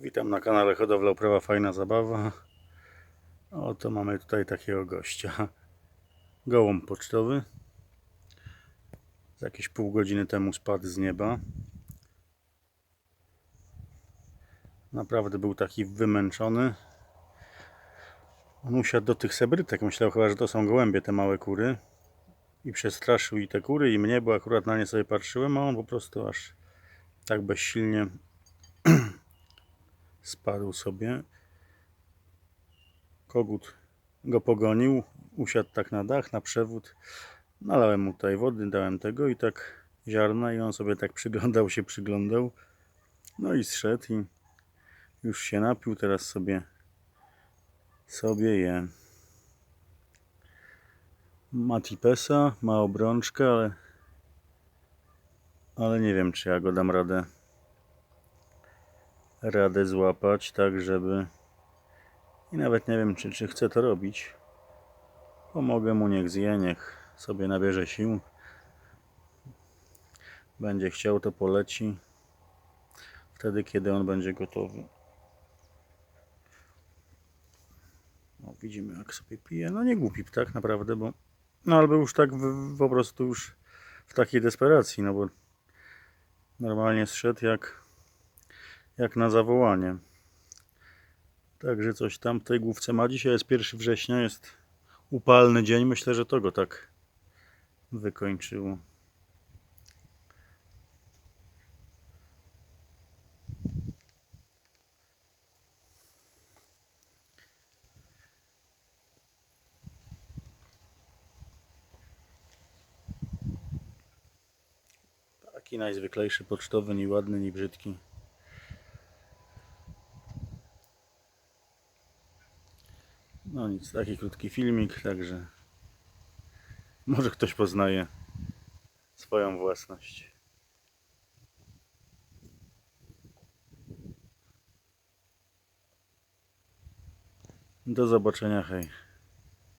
Witam na kanale Hodowla Uprawa Fajna Zabawa. Oto mamy tutaj takiego gościa. Gołąb pocztowy. Z jakieś pół godziny temu spadł z nieba. Naprawdę był taki wymęczony. On usiadł do tych sebrytek. Myślał chyba, że to są gołębie, te małe kury. I przestraszył i te kury, i mnie, bo akurat na nie sobie patrzyłem, a on po prostu aż tak bezsilnie spadł sobie. Kogut go pogonił, usiadł tak na dach, na przewód. Nalałem mu tutaj wody, dałem tego i tak ziarna i on sobie tak przyglądał się, przyglądał. No i zszedł i już się napił, teraz sobie sobie je. Ma tipesa, ma obrączkę, ale ale nie wiem, czy ja go dam radę radę złapać, tak żeby i nawet nie wiem, czy, czy chcę to robić. Pomogę mu, niech zje, niech sobie nabierze sił. Będzie chciał, to poleci wtedy, kiedy on będzie gotowy. O, widzimy, jak sobie pije. No nie głupi ptak, naprawdę, bo no albo już tak w, po prostu już w takiej desperacji, no bo normalnie zszedł jak jak na zawołanie. Także coś tam w tej główce ma. Dzisiaj jest 1 września, jest upalny dzień. Myślę, że to go tak wykończyło. Taki najzwyklejszy pocztowy, ni ładny, ni brzydki. No nic, taki krótki filmik, także może ktoś poznaje swoją własność. Do zobaczenia, hej.